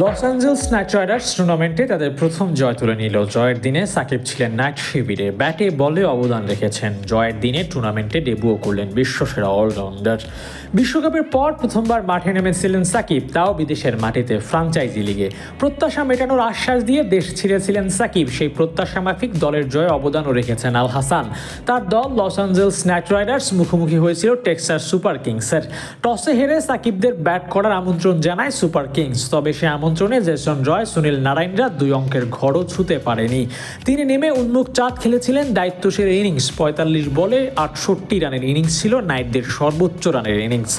Los Angeles night Riders টুর্নামেন্টে তাদের প্রথম জয় তুলে নিল। জয়ের দিনে সাকিব ছিলেন নাইট শিবিরে। ব্যাটে বলে অবদান রেখেছেন। জয়ের দিনে টুর্নামেন্টে ডেবুও করলেন বিশ্বসেরা অলরাউন্ডার। বিশ্বকাপের পর প্রথমবার মাঠে নেমেছিলেন সাকিব, তাও বিদেশের মাটিতে ফ্রাঞ্চাইজি লিগে। প্রত্যাশা মেটানোর আশ্বাস দিয়ে দেশ ছিঁড়েছিলেন সাকিব। সেই প্রত্যাশা মাফিক দলের জয়ে অবদানও রেখেছেন আল হাসান। তার দল লস অ্যাঞ্জেলস নাইট রাইডার্স মুখোমুখি হয়েছিল টেক্সাস সুপার কিংসের। টসে হেরে সাকিবদের ব্যাট করার আমন্ত্রণ জানায় সুপার কিংস, তবে সে আমন্ত্রণে জেসন রয়, সুনীল নারায়ণরা দুই অঙ্কের ঘরও ছুতে পারেনি। তিনি নেমে উন্মুখ চাঁদ খেলেছিলেন দায়িত্বশীল ইনিংস। পঁয়তাল্লিশ বলে আটষট্টি রানের ইনিংস ছিল নাইটদের সর্বোচ্চ রানের ইনিংস।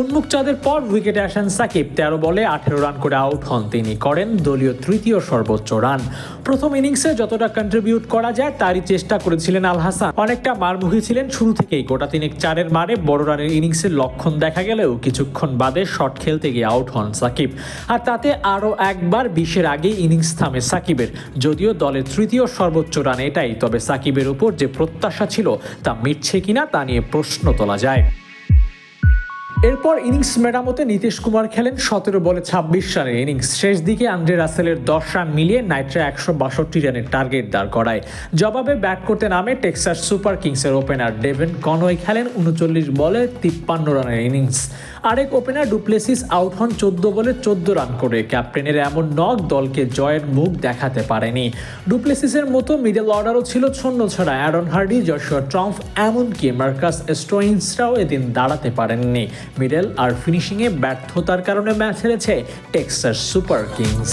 উন্মুখ চাঁদের পর উইকেটে আসেন সাকিব। তেরো বলে আঠেরো রান করে আউট হন তিনি। করেন দলীয় তৃতীয় সর্বোচ্চ রান। প্রথম ইনিংসে যতটা কন্ট্রিবিউট করা যায়, তারই চেষ্টা করেছিলেন আল হাসান। অনেকটা মারমুখী ছিলেন শুরু থেকেই। গোটা তিনেক চারের মারে বড় রানের ইনিংসের লক্ষণ দেখা গেলেও কিছুক্ষণ বাদে শট খেলতে গিয়ে আউট হন সাকিব। আর তাতে আরও একবার বিশের আগে ইনিংস থামে সাকিবের। যদিও দলের তৃতীয় সর্বোচ্চ রান এটাই, তবে সাকিবের উপর যে প্রত্যাশা ছিল তা মিটছে কিনা তা নিয়ে প্রশ্ন তোলা যায়। এরপর ইনিংস মেরামতে নীতিশ কুমার খেলেন সতেরো বলে ছাব্বিশ রানের ইনিংস। শেষ দিকে আন্দ্রে রাসেলের দশ রান মিলিয়ে নাইটরা একশো বাষট্টি রানের টার্গেট দাঁড় করায়। জবাবে ব্যাট করতে নামে টেক্সাস সুপার কিংসের ওপেনার ডেভেন কনওয়ে খেলেন উনচল্লিশ বলে তিপ্পান্ন রানের ইনিংস। আরেক ওপেনার ডুপ্লেসিস আউট হন চোদ্দ বলে চোদ্দ রান করে। ক্যাপ্টেনের এমন নক দলকে জয়ের মুখ দেখাতে পারেনি। ডুপ্লেসিসের মতো মিডল অর্ডারও ছিল ছন্ন ছাড়া। অ্যারন হার্ডি যশোয়া ট্রাম্প, এমনকি মার্কাস স্টোইন্সরাও এদিন দাঁড়াতে পারেননি। মিডল আর ফিনিশিংয়ে ব্যর্থতার কারণে ম্যাচ হেরেছে Texas Super Kings.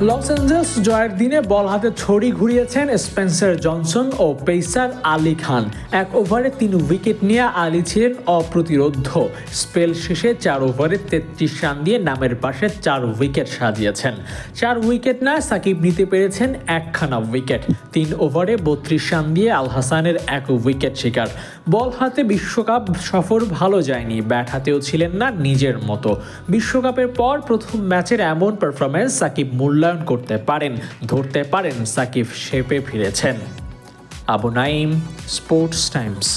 Los Angeles জয়ের দিনে বল হাতে ছড়ি ঘুরিয়েছেন স্পেন্সার জনসন ও পেসার আলী খান। এক ওভারে তিন উইকেট নিয়ে আলী ছিলেন অপ্রতিরোধ্য। স্পেল শেষে চার ওভারে তেত্রিশ রান দিয়ে নামের পাশে চার উইকেট সাজিয়েছেন। চার উইকেট না সাকিব নিতে পেরেছেন একখানা উইকেট। তিন ওভারে বত্রিশ রান দিয়ে আল হাসানের এক উইকেট শিকার। বল হাতে বিশ্বকাপ সফর ভালো যায়নি, ব্যাট হাতেও ছিলেন না নিজের মতো। বিশ্বকাপের পর প্রথম ম্যাচের এমন পারফরমেন্স সাকিব মূল্যায়ন করতে পারেন ধরতে পারেন সাকিব শেপে ফিরেছেন। Abu Naim Sports Times.